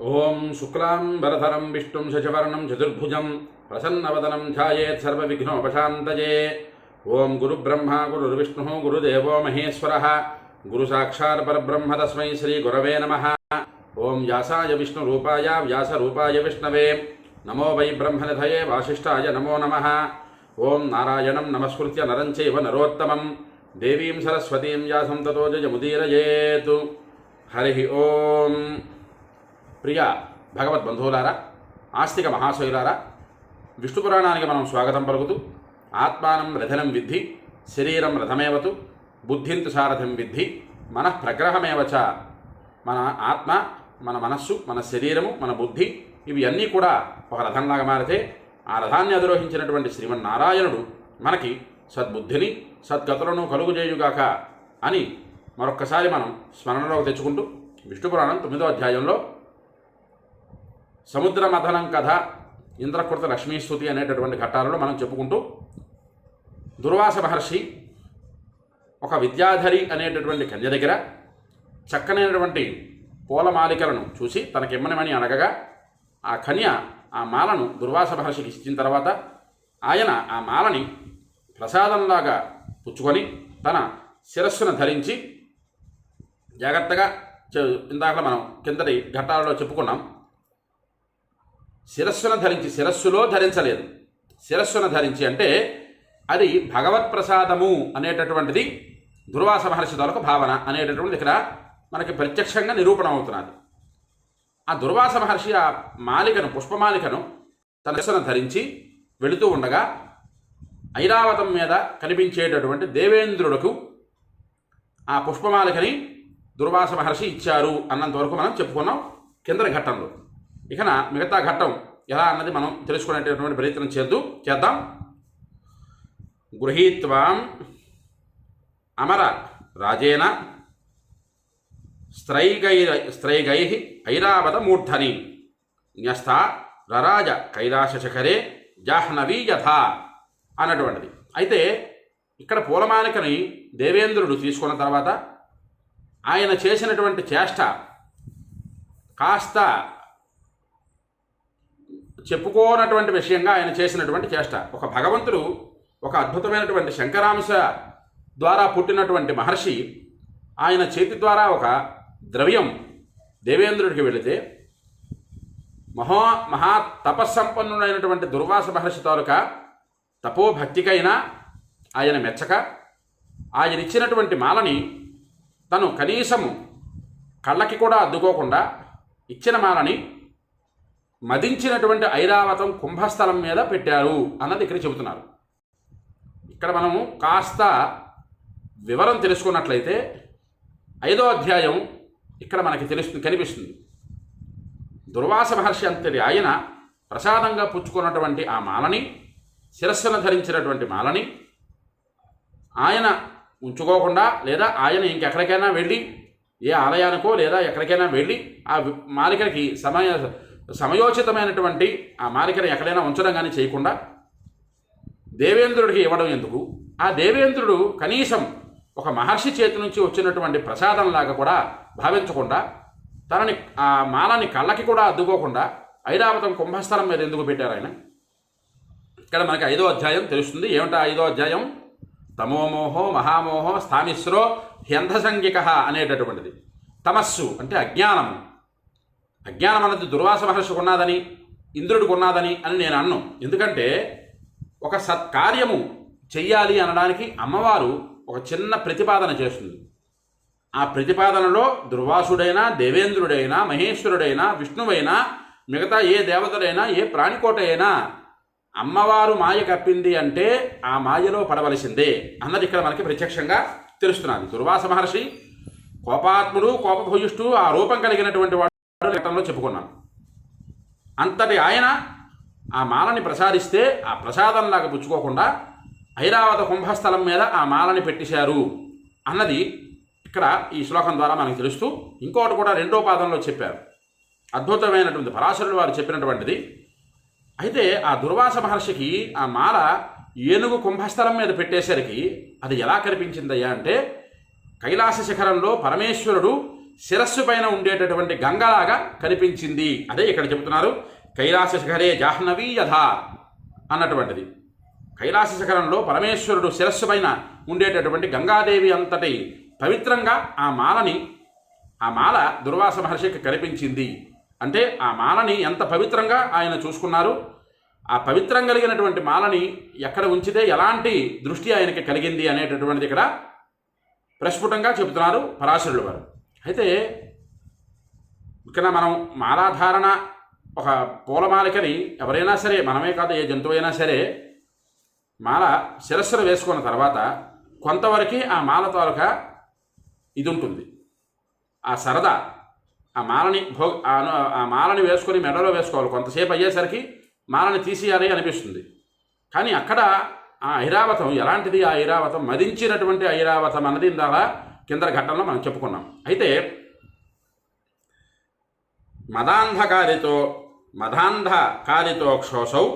ఓం శుక్లాం వరధరం విష్ణుం శశవర్ణం చతుర్భుజం ప్రసన్నవదనం ధ్యాయేత్ సర్వవిఘ్నోపశాంతయే ఓం గురుబ్రహ్మ గురుర్విష్ణు గురుదేవో మహేశ్వర. గురు సాక్షాత్ పరబ్రహ్మ తస్మై శ్రీ గురవే నమ. ఓం వ్యాసాయ విష్ణురూపాయ వ్యాసరూపాయ విష్ణవే. నమో వై బ్రహ్మనిధయే వాసిష్ఠాయ నమో నమ. ఓం నారాయణం నమస్కృత్య నరంచైవ నరోత్తమం. దేవీం సరస్వతీం వ్యాసం తతో జయముదీరయేతు. హరి ఓం. ప్రియ భగవద్బంధువులారా ఆస్తిక మహాశయులారా విష్ణు పురాణానికి మనం స్వాగతం పలుకుతూ ఆత్మానం రథనం విద్ధి శరీరం రథమేవతు బుద్ధింతు సారథం విద్ధి మన ప్రగ్రహమేవచ మన ఆత్మ మన మనస్సు మన శరీరము మన బుద్ధి ఇవి అన్నీ కూడా ఒక రథంలాగా మారితే ఆ రథాన్ని అధిరోహించినటువంటి శ్రీమన్నారాయణుడు మనకి సద్బుద్ధిని సద్గతులను కలుగుజేయుగాక అని మరొక్కసారి మనం స్మరణలోకి తెచ్చుకుంటూ విష్ణు పురాణం తొమ్మిదో అధ్యాయంలో సముద్ర మథనం కథ ఇంద్రకృత లక్ష్మీస్తుతి అనేటటువంటి ఘట్టాలలో మనం చెప్పుకుంటూ దుర్వాస మహర్షి ఒక విద్యాధరి అనేటటువంటి కన్య దగ్గర చక్కనైనటువంటి పూలమాలికలను చూసి తనకిమ్మనమని అనగగా ఆ కన్య ఆ మాలను దుర్వాస మహర్షికి ఇచ్చిన తర్వాత ఆయన ఆ మాలని ప్రసాదంలాగా పుచ్చుకొని తన శిరస్సును ధరించి జాగ్రత్తగా ఇందాక మనం కిందటి ఘట్టాలలో చెప్పుకున్నాం శిరస్సును ధరించి శిరస్సులో ధరించలేదు. శిరస్సును ధరించి అంటే అది భగవత్ ప్రసాదము అనేటటువంటిది దుర్వాస మహర్షి తాలూకు భావన అనేటటువంటిది ఇక్కడ మనకి ప్రత్యక్షంగా నిరూపణ అవుతున్నది ఆ దుర్వాస మహర్షి ఆ మాలికను పుష్పమాలికను తన శిరస్సును ధరించి వెళుతూ ఉండగా ఐరావతం మీద కనిపించేటటువంటి దేవేంద్రుడుకు ఆ పుష్పమాలికని దుర్వాస మహర్షి ఇచ్చారు అన్నంత వరకు మనం చెప్పుకున్నాం కింద ఘట్టంలో. ఇకన మిగతా ఘట్టం ఎలా అన్నది మనం తెలుసుకునేటటువంటి ప్రయత్నం చేద్దు చేద్దాం. గృహీత్వాం అమర రాజేన స్త్రైగై స్త్రైగై ఐరావత మూర్ధని. న్యస్థ రరాజ కైలాసశఖరే జాహ్నవీయథ అన్నటువంటిది. అయితే ఇక్కడ పూలమాలికని దేవేంద్రుడు తీసుకున్న తర్వాత ఆయన చేసినటువంటి చేష్ట కాస్త చెప్పుకోనటువంటి విషయంగా ఆయన చేసినటువంటి చేష్ట. ఒక భగవంతుడు ఒక అద్భుతమైనటువంటి శంకరాంశ ద్వారా పుట్టినటువంటి మహర్షి ఆయన చేతి ద్వారా ఒక ద్రవ్యం దేవేంద్రుడికి వెళితే మహా మహా తపస్సంపన్నుడైనటువంటి దుర్వాస మహర్షి తాలూకా తపోభక్తికైనా ఆయన మెచ్చక ఆయన ఇచ్చినటువంటి మాలని తను కనీసము కళ్ళకి కూడా అద్దుకోకుండా ఇచ్చిన మాలని మదించినటువంటి ఐరావతం కుంభస్థలం మీద పెట్టారు అన్నది ఇక్కడ చెబుతున్నారు. ఇక్కడ మనము కాస్త వివరం తెలుసుకున్నట్లయితే ఐదో అధ్యాయం ఇక్కడ మనకి తెలుస్తుంది కనిపిస్తుంది. దుర్వాస మహర్షి అంతటి ఆయన ప్రసాదంగా పుచ్చుకున్నటువంటి ఆ మాలని శిరస్సును ధరించినటువంటి మాలని ఆయన ఉంచుకోకుండా లేదా ఆయన ఇంకెక్కడికైనా వెళ్ళి ఏ ఆలయానికో లేదా ఎక్కడికైనా వెళ్ళి ఆ మాలికలకి సమయ సమయోచితమైనటువంటి ఆ మాలికని ఎక్కడైనా ఉంచడం కానీ చేయకుండా దేవేంద్రుడికి ఇవ్వడం ఎందుకు? ఆ దేవేంద్రుడు కనీసం ఒక మహర్షి చేతి నుంచి వచ్చినటువంటి ప్రసాదంలాగా కూడా భావించకుండా తనని ఆ మాలని కళ్ళకి కూడా అద్దుకోకుండా ఐరావతం కుంభస్థలం మీద ఎందుకు పెట్టారు ఆయన? ఇక్కడ మనకి ఐదో అధ్యాయం తెలుస్తుంది. ఏమిటా ఐదో అధ్యాయం? తమోమోహో మహామోహో స్థామిశ్రో హ్యంధసంగిక అనేటటువంటిది. తమస్సు అంటే అజ్ఞానము. అజ్ఞానం అన్నది దుర్వాస మహర్షి ఉన్నదని ఇంద్రుడు కొన్నాదని అని నేను అన్ను. ఎందుకంటే ఒక సత్కార్యము చెయ్యాలి అనడానికి అమ్మవారు ఒక చిన్న ప్రతిపాదన చేస్తుంది. ఆ ప్రతిపాదనలో దుర్వాసుడైనా దేవేంద్రుడైనా మహేశ్వరుడైనా విష్ణువైనా మిగతా ఏ దేవతలైనా ఏ ప్రాణికోట అయినా అమ్మవారు మాయ కప్పింది అంటే ఆ మాయలో పడవలసిందే అన్నది ఇక్కడ మనకి ప్రత్యక్షంగా తెలుస్తున్నది. దుర్వాస మహర్షి కోపాత్ముడు కోపభూయిష్టు ఆ రూపం కలిగినటువంటి వాడు ఘట్టంలో చెప్పుకున్నాం అంతటి ఆయన ఆ మాలని ప్రసాదిస్తే ఆ ప్రసాదంలాగా పుచ్చుకోకుండా ఐరావత కుంభస్థలం మీద ఆ మాలని పెట్టేశారు అన్నది ఇక్కడ ఈ శ్లోకం ద్వారా మనకు తెలుస్తూ ఇంకోటి కూడా రెండో పాదంలో చెప్పారు. అద్భుతమైనటువంటి పరాశరుడు వారు చెప్పినటువంటిది. అయితే ఆ దుర్వాస మహర్షికి ఆ మాల ఏనుగు కుంభస్థలం మీద పెట్టేసరికి అది ఎలా కనిపించిందయ్యా అంటే కైలాస శిఖరంలో పరమేశ్వరుడు శిరస్సు పైన ఉండేటటువంటి గంగలాగా కనిపించింది. అదే ఇక్కడ చెబుతున్నారు కైలాస శిఖరే జాహ్నవీ యథ అన్నటువంటిది. కైలాస శిఖరంలో పరమేశ్వరుడు శిరస్సు పైన ఉండేటటువంటి గంగాదేవి అంతటి పవిత్రంగా ఆ మాలని ఆ మాల దుర్వాస మహర్షికి కనిపించింది. అంటే ఆ మాలని ఎంత పవిత్రంగా ఆయన చూసుకున్నారు. ఆ పవిత్రం కలిగినటువంటి మాలని ఎక్కడ ఉంచితే ఎలాంటి దృష్టి ఆయనకి కలిగింది అనేటటువంటిది ఇక్కడ ప్రస్ఫుటంగా చెబుతున్నారు పరాశరులు వారు. అయితే ఇక్కడ మనం మాలాధారణ ఒక పూలమాలికని ఎవరైనా సరే మనమే కాదు ఏ జంతువు అయినా సరే మాల శిరస్సును వేసుకున్న తర్వాత కొంతవరకు ఆ మాల తాలూకా ఇది ఉంటుంది. ఆ సరదా ఆ మాలని భో ఆ ఆ మాలని వేసుకొని మెడలో వేసుకోవాలి. కొంతసేపు అయ్యేసరికి మాలని తీసేయాలి అనిపిస్తుంది. కానీ అక్కడ ఆ ఐరావతం ఎలాంటిది ఆ ఐరావతం? మదించినటువంటి ఐరావతం అన్నది ఇందాక కింద ఘట్టంలో మనం చెప్పుకున్నాం. అయితే మదాంధకారితో మదాంధకారితో క్షోసౌ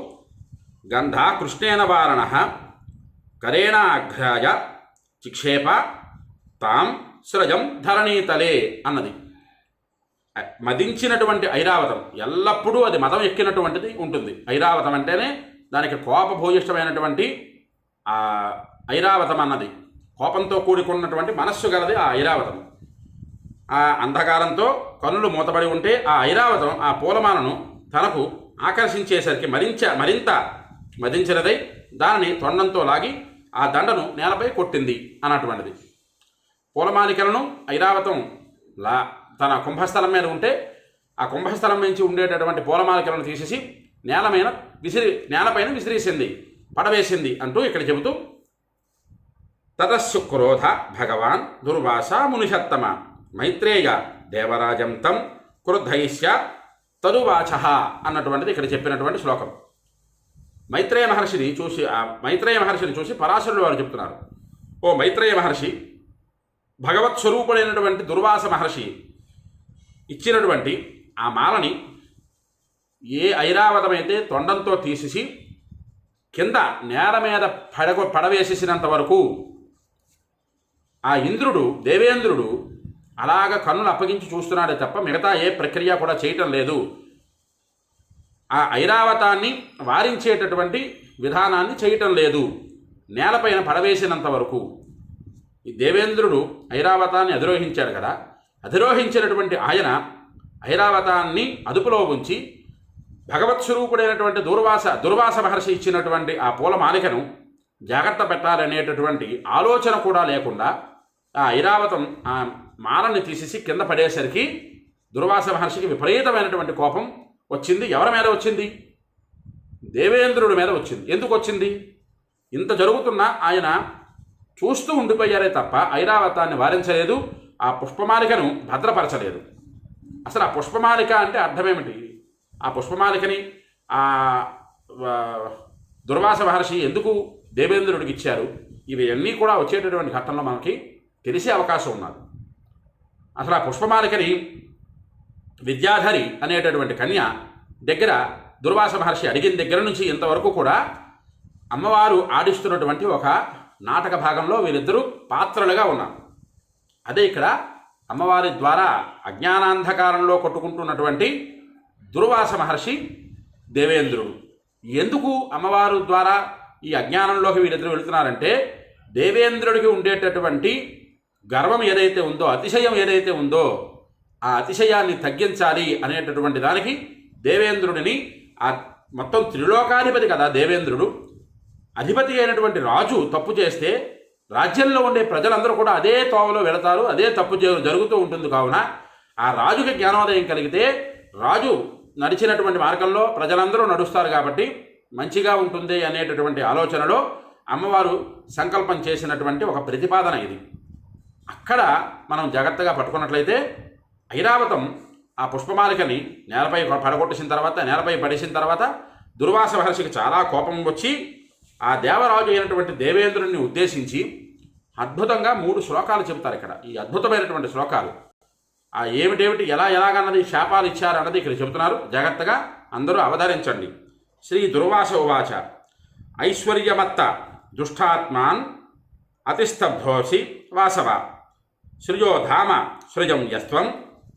గంధ కృష్ణేన వారణ కరేణాఘ్రాయ చిక్షేప తాం సృజం ధరణీతలే అన్నది. మదించినటువంటి ఐరావతం ఎల్లప్పుడూ అది మదం ఎక్కినటువంటిది ఉంటుంది. ఐరావతం అంటేనే దానికి కోపభూయిష్టమైనటువంటి ఐరావతం అన్నది. కోపంతో కూడుకున్నటువంటి మనస్సు గలది ఆ ఐరావతం. ఆ అంధకారంతో కనులు మూతబడి ఉంటే ఆ ఐరావతం ఆ పూలమాలను తనకు ఆకర్షించేసరికి మరించ మరింత మదించినదై దానిని తొండంతో లాగి ఆ దండను నేలపై కొట్టింది అన్నటువంటిది. పూలమాలికలను ఐరావతం లా తన కుంభస్థలం మీద ఉంటే ఆ కుంభస్థలం నుంచి ఉండేటటువంటి పూలమాలికలను తీసేసి నేల మీద విసిరి నేలపైన విసిరేసింది పడవేసింది అంటూ ఇక్కడ చెబుతూ తతస్సు క్రోధ భగవాన్ దుర్వాస మునిషత్తమ. మైత్రేయ దేవరాజం తం క్రుద్ధయిష్య తదువాచ అన్నటువంటిది ఇక్కడ చెప్పినటువంటి శ్లోకం. మైత్రేయ మహర్షిని చూసి ఆ మైత్రేయ మహర్షిని చూసి పరాశరుడు వారు చెప్తున్నారు. ఓ మైత్రేయ మహర్షి భగవత్ స్వరూపుడైనటువంటి దుర్వాస మహర్షి ఇచ్చినటువంటి ఆ మాలని ఏ ఐరావతమైతే తొండంతో తీసేసి కింద నేల మీద పడగ పడవేసేసినంత వరకు ఆ ఇంద్రుడు దేవేంద్రుడు అలాగ కన్నులు అప్పగించి చూస్తున్నాడే తప్ప మిగతా ఏ ప్రక్రియ కూడా చేయటం లేదు. ఆ ఐరావతాన్ని వారించేటటువంటి విధానాన్ని చేయటం లేదు. నేలపైన పడవేసినంత వరకు. ఈ దేవేంద్రుడు ఐరావతాన్ని అధిరోహించాడు కదా. అధిరోహించినటువంటి ఆయన ఐరావతాన్ని అదుపులో ఉంచి భగవత్ స్వరూపుడైనటువంటి దుర్వాస దుర్వాస మహర్షి ఇచ్చినటువంటి ఆ పూల మాలికను జాగ్రత్త పెట్టాలనేటటువంటి ఆలోచన కూడా లేకుండా ఐరావతం ఆ మాలని తీసేసి కింద పడేసరికి దుర్వాస మహర్షికి విపరీతమైనటువంటి కోపం వచ్చింది. ఎవరి మీద వచ్చింది? దేవేంద్రుడి మీద వచ్చింది. ఎందుకు వచ్చింది? ఇంత జరుగుతున్నా ఆయన చూస్తూ ఉండిపోయారే తప్ప ఐరావతాన్ని వారించలేదు. ఆ పుష్పమాలికను భద్రపరచలేదు. అసలు ఆ పుష్పమాలిక అంటే అర్థమేమిటి? ఆ పుష్పమాలికని ఆ దుర్వాస మహర్షి ఎందుకు దేవేంద్రుడికి ఇచ్చారు? ఇవన్నీ కూడా వచ్చేటటువంటి ఘట్టంలో మనకి తెలిసే అవకాశం ఉన్నది. అసలు ఆ పుష్పమాలికని విద్యాధరి అనేటటువంటి కన్య దగ్గర దుర్వాస మహర్షి అడిగిన దగ్గర నుంచి ఇంతవరకు కూడా అమ్మవారు ఆడిస్తున్నటువంటి ఒక నాటక భాగంలో వీరిద్దరూ పాత్రలుగా ఉన్నారు. అదే ఇక్కడ అమ్మవారి ద్వారా అజ్ఞానాంధకారంలో కొట్టుకుంటున్నటువంటి దుర్వాస మహర్షి దేవేంద్రుడు. ఎందుకు అమ్మవారు ద్వారా ఈ అజ్ఞానంలోకి వీరిద్దరు వెళుతున్నారంటే దేవేంద్రుడికి ఉండేటటువంటి గర్వం ఏదైతే ఉందో అతిశయం ఏదైతే ఉందో ఆ అతిశయాన్ని తగ్గించాలి అనేటటువంటి దానికి దేవేంద్రుడిని ఆ మొత్తం త్రిలోకాధిపతి కదా దేవేంద్రుడు అధిపతి అయినటువంటి రాజు తప్పు చేస్తే రాజ్యంలో ఉండే ప్రజలందరూ కూడా అదే తోవలో వెళతారు అదే తప్పు జరుగుతూ ఉంటుంది కావున ఆ రాజుకి జ్ఞానోదయం కలిగితే రాజు నడిచినటువంటి మార్గంలో ప్రజలందరూ నడుస్తారు కాబట్టి మంచిగా ఉంటుంది అనేటటువంటి ఆలోచనలో అమ్మవారు సంకల్పం చేసినటువంటి ఒక ప్రతిపాదన ఇది. అక్కడ మనం జాగ్రత్తగా పట్టుకున్నట్లయితే ఐరావతం ఆ పుష్పమాలికని నేలపై పడగొట్టేసిన తర్వాత నేలపై పడేసిన తర్వాత దుర్వాస మహర్షికి చాలా కోపం వచ్చి ఆ దేవరాజు అయినటువంటి దేవేంద్రుడిని ఉద్దేశించి అద్భుతంగా మూడు శ్లోకాలు చెబుతారు ఇక్కడ. ఈ అద్భుతమైనటువంటి శ్లోకాలు. ఆ ఏమిటేమిటి ఎలా ఎలాగన్నది శాపాలు ఇచ్చారు అన్నది ఇక్కడ చెబుతున్నారు. జాగ్రత్తగా అందరూ అవతరించండి. శ్రీ దుర్వాస ఉవాచ. ఐశ్వర్యమత్త దుష్టాత్మాన్ అతిస్తబ్ధోసి వాసవ. సృజోధామ సృజం యస్వం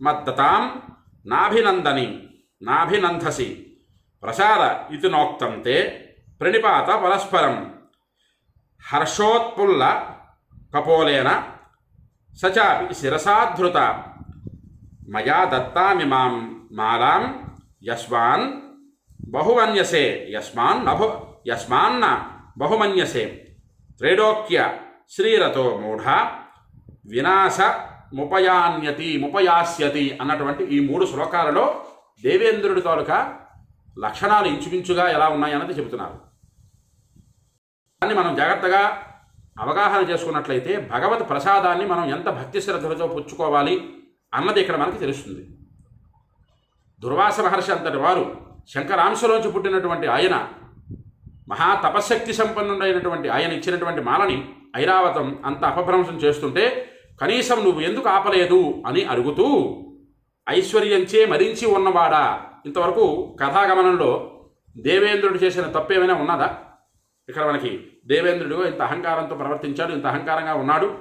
మద్దతాం నాభినందని నాభినందసి ప్రసాద ఇది నోక్తం తే ప్రణిపాత పరస్పరం హర్షోత్పుల్ల కపోలేన సచాపి శిరసాధృత మయా దత్తామిమాం మాలాం యస్వాన్ బహుమన్యసే యస్మాన్ నభు యస్మాన్న బహుమన్యసే త్రైడోక్య శ్రీరతో మూఢ వినాశ ముపయాన్యతి ముపయాస్యతి అన్నటువంటి ఈ మూడు శ్లోకాలలో దేవేంద్రుడి తాలూకా లక్షణాలు ఇంచుమించుగా ఎలా ఉన్నాయన్నది చెబుతున్నారు. దాన్ని మనం జాగ్రత్తగా అవగాహన చేసుకున్నట్లయితే భగవత్ ప్రసాదాన్ని మనం ఎంత భక్తి శ్రద్ధలతో పుచ్చుకోవాలి అన్నది ఇక్కడ మనకి తెలుస్తుంది. దుర్వాస మహర్షి అంతటి వారు శంకరాంశలోంచి పుట్టినటువంటి ఆయన మహా తపశక్తి సంపన్నుడైనటువంటి ఆయన ఇచ్చినటువంటి మాలని ఐరావతం అంత అపభ్రంశం చేస్తుంటే కనీసం నువ్వు ఎందుకు ఆపలేదు అని అడుగుతూ ఐశ్వర్యంచే మరించి ఉన్నవాడా? ఇంతవరకు కథాగమనంలో దేవేంద్రుడు చేసిన తప్పేమైనా ఉన్నదా? ఇక్కడ మనకి దేవేంద్రుడు ఇంత అహంకారంతో ప్రవర్తించాడు ఇంత అహంకారంగా ఉన్నాడు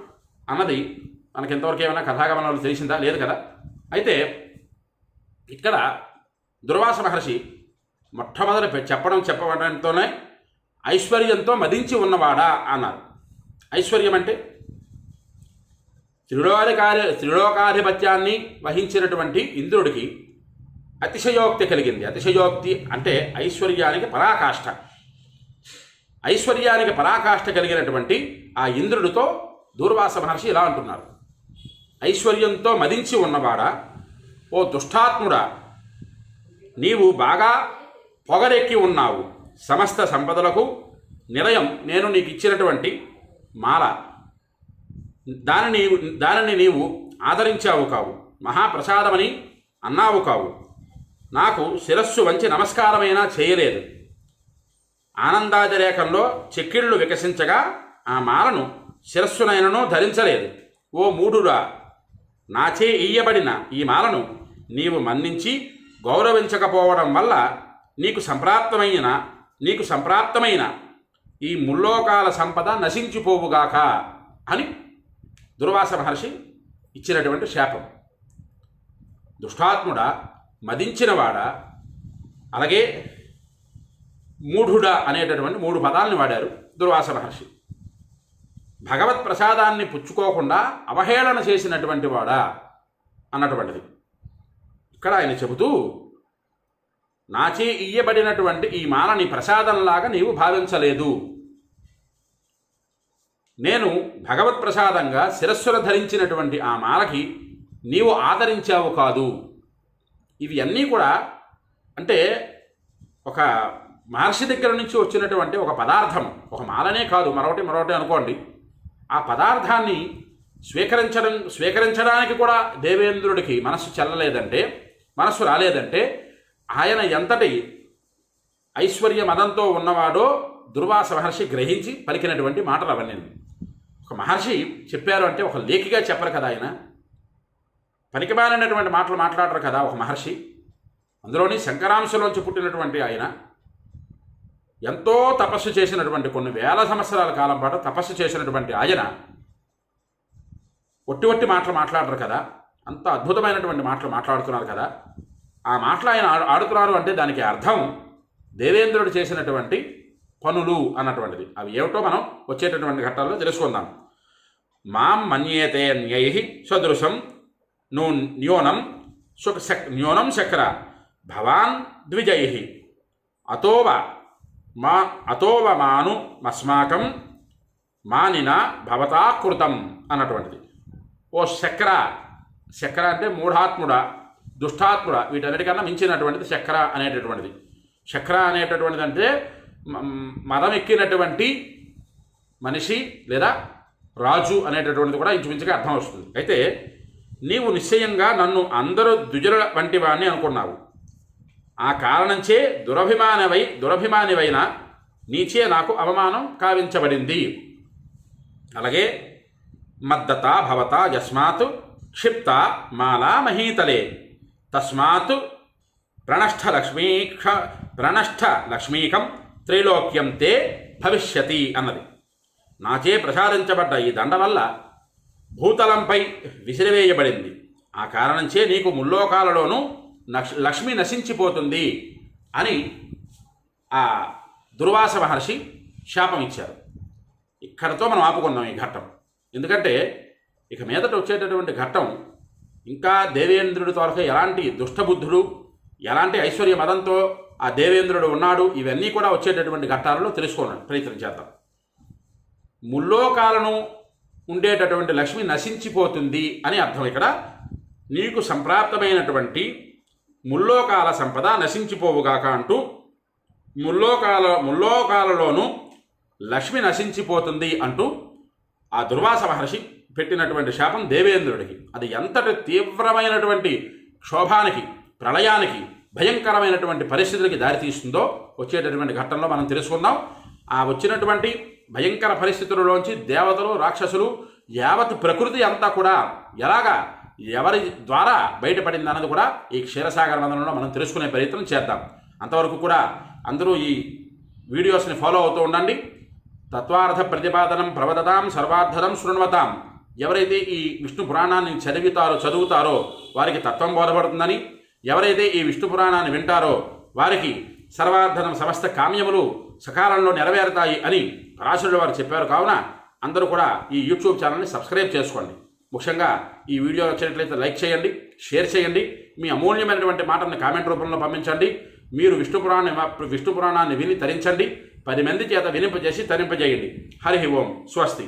అన్నది మనకి ఇంతవరకు ఏమైనా కథాగమనంలో తెలిసిందా? లేదు కదా? అయితే ఇక్కడ దుర్వాస మహర్షి మొట్టమొదటి చెప్పడం చెప్పడంతోనే ఐశ్వర్యంతో మదించి ఉన్నవాడా అన్నారు. ఐశ్వర్యం అంటే త్రిలోకారి త్రిలోకాధిపత్యాన్ని వహించినటువంటి ఇంద్రుడికి అతిశయోక్తి కలిగింది. అతిశయోక్తి అంటే ఐశ్వర్యానికి పరాకాష్ఠ ఐశ్వర్యానికి పరాకాష్ఠ కలిగినటువంటి ఆ ఇంద్రుడితో దూర్వాస మహర్షి ఇలా అంటున్నారు. ఐశ్వర్యంతో మదించి ఉన్నవాడా? ఓ దుష్టాత్ముడా నీవు బాగా పొగరెక్కి ఉన్నావు. సమస్త సంపదలకు నిలయం. నేను నీకు ఇచ్చినటువంటి మాల. దానిని నీవు దానిని నీవు ఆదరించావు కావు. మహాప్రసాదమని అన్నావు కావు. నాకు శిరస్సు వంచి నమస్కారమైనా చేయలేదు. ఆనందాదిరేఖంలో చెక్కిళ్ళు వికసించగా ఆ మాలను శిరస్సునైనను ధరించలేదు. ఓ మూఢురా నాచే ఇయ్యబడిన ఈ మాలను నీవు మన్నించి గౌరవించకపోవడం వల్ల నీకు సంప్రాప్తమైన నీకు సంప్రాప్తమైన ఈ ముల్లోకాల సంపద నశించిపోవుగాక అని దుర్వాస మహర్షి ఇచ్చినటువంటి శాపం. దుష్టాత్ముడా మదించినవాడా అలాగే మూఢుడా అనేటటువంటి మూడు పదాలను వాడారు దుర్వాస మహర్షి. భగవత్ ప్రసాదాన్ని పుచ్చుకోకుండా అవహేళన చేసినటువంటి వాడా? అన్నటువంటిది. ఇక్కడ ఆయన చెబుతూ నాచే ఇయ్యబడినటువంటి ఈ మాలని ప్రసాదంలాగా నీవు భావించలేదు. నేను భగవత్ ప్రసాదంగా శిరస్సుర ధరించినటువంటి ఆ మాలకి నీవు ఆదరించావు కాదు. ఇవి అన్నీ కూడా అంటే ఒక మహర్షి దగ్గర నుంచి వచ్చినటువంటి ఒక పదార్థం. ఒక మాలనే కాదు మరొకటి మరొకటి అనుకోండి. ఆ పదార్థాన్ని స్వీకరించడం స్వీకరించడానికి కూడా దేవేంద్రుడికి మనస్సు చెల్లలేదంటే మనస్సు రాలేదంటే ఆయన ఎంతటి ఐశ్వర్య మదంతో ఉన్నవాడో దుర్వాస మహర్షి గ్రహించి పలికినటువంటి మాటలు అవన్నీ. ఒక మహర్షి చెప్పారు అంటే ఒక లేఖిగా చెప్పరు కదా ఆయన. పనికిమాలినటువంటి మాటలు మాట్లాడరు కదా ఒక మహర్షి. అందులోని శంకరాంశలోంచి పుట్టినటువంటి ఆయన. ఎంతో తపస్సు చేసినటువంటి కొన్ని వేల సంవత్సరాల కాలం పాటు తపస్సు చేసినటువంటి ఆయన. ఒట్టి ఒట్టి మాటలు మాట్లాడరు కదా. అంత అద్భుతమైనటువంటి మాటలు మాట్లాడుతున్నారు కదా. ఆ మాటలు ఆయన ఆడు- ఆడుతున్నారు అంటే దానికి అర్థం దేవేంద్రుడు చేసినటువంటి పనులు అన్నటువంటిది. అవి ఏమిటో మనం వచ్చేటటువంటి ఘట్టాల్లో తెలుసుకుందాం. మాం మన్యేతే న్యై సదృశం నూ న్యూనం సుఖ శక్ న్యూనం శక్ర భవాన్ ద్విజై అతోవ మా అతోవ మాను మస్మాకం మానిన భవతా కృతం అన్నటువంటిది. ఓ శక్ర శక్ర అంటే మూఢాత్ముడ దుష్టాత్ముడ వీటన్నిటికన్నా మించినటువంటిది శక్ర అనేటటువంటిది. శక్ర అనేటటువంటిది అంటే మదం ఎక్కినటువంటి మనిషి లేదా రాజు అనేటటువంటిది కూడా ఇంచుమించుగా అర్థం వస్తుంది. అయితే నీవు నిశ్చయంగా నన్ను అందరూ ద్విజుల వంటి వాణ్ణి అనుకున్నావు. ఆ కారణంచే దురభిమానవై దురభిమానివైన నీచే నాకు అవమానం కావించబడింది. అలాగే మద్దత భవత యస్మాత్ క్షిప్త మాలా మహీతలే. తస్మాత్ ప్రణష్ట లక్ష్మీక్ష ప్రణష్ట లక్ష్మీకం త్రైలోక్యం తే భవిష్యతి అన్నది. నాచే ప్రసాదించబడ్డ ఈ దండ వల్ల భూతలంపై విసిరివేయబడింది. ఆ కారణంచే నీకు ముల్లోకాలలోనూ నక్ష లక్ష్మి నశించిపోతుంది అని ఆ దుర్వాస మహర్షి శాపం ఇచ్చారు. ఇక్కడతో మనం ఆపుకున్నాం ఈ ఘట్టం. ఎందుకంటే ఇక మీదట వచ్చేటటువంటి ఘట్టం ఇంకా దేవేంద్రుడి తరఫు ఎలాంటి దుష్టబుద్ధుడు ఎలాంటి ఐశ్వర్య మదంతో ఆ దేవేంద్రుడు ఉన్నాడు ఇవన్నీ కూడా వచ్చేటటువంటి ఘట్టాలలో తెలుసుకోండి ప్రయత్నం చేద్దాం. ముల్లోకాలను ఉండేటటువంటి లక్ష్మి నశించిపోతుంది అని అర్థం ఇక్కడ. నీకు సంప్రాప్తమైనటువంటి ముల్లోకాల సంపద నశించిపోవుగాక అంటూ ముల్లోకాల ముల్లోకాలలోనూ లక్ష్మి నశించిపోతుంది అంటూ ఆ దుర్వాస మహర్షి పెట్టినటువంటి శాపం దేవేంద్రుడికి. అది ఎంతటి తీవ్రమైనటువంటి క్షోభానికి ప్రళయానికి భయంకరమైనటువంటి పరిస్థితులకి దారితీస్తుందో వచ్చేటటువంటి ఘట్టంలో మనం తెలుసుకుందాం. ఆ వచ్చినటువంటి భయంకర పరిస్థితులలోంచి దేవతలు రాక్షసులు యావత్ ప్రకృతి అంతా కూడా ఎలాగా ఎవరి ద్వారా బయటపడింది అన్నది కూడా ఈ క్షీరసాగర వందనంలో మనం తెలుసుకునే ప్రయత్నం చేద్దాం. అంతవరకు కూడా అందరూ ఈ వీడియోస్ని ఫాలో అవుతూ ఉండండి. తత్వార్థ ప్రతిపాదనం ప్రవదతాం సర్వార్థరం శృణ్వతాం. ఎవరైతే ఈ విష్ణు పురాణాన్ని చదివితారో చదువుతారో వారికి తత్వం బోధపడుతుందని ఎవరైతే ఈ విష్ణు పురాణాన్ని వింటారో వారికి సర్వార్థనం సమస్త కామ్యములు సకాలంలో నెరవేరుతాయి అని పరాశరుడు వారు చెప్పారు. కావున అందరూ కూడా ఈ యూట్యూబ్ ఛానల్ని సబ్స్క్రైబ్ చేసుకోండి. ముఖ్యంగా ఈ వీడియో వచ్చినట్లయితే లైక్ చేయండి షేర్ చేయండి మీ అమూల్యమైనటువంటి మాటల్ని కామెంట్ రూపంలో పంపించండి మీరు విష్ణు పురాణ విష్ణు పురాణాన్ని విని తరించండి పది మంది చేత వినింపజేసి తరింపజేయండి. హరి ఓం స్వస్తి.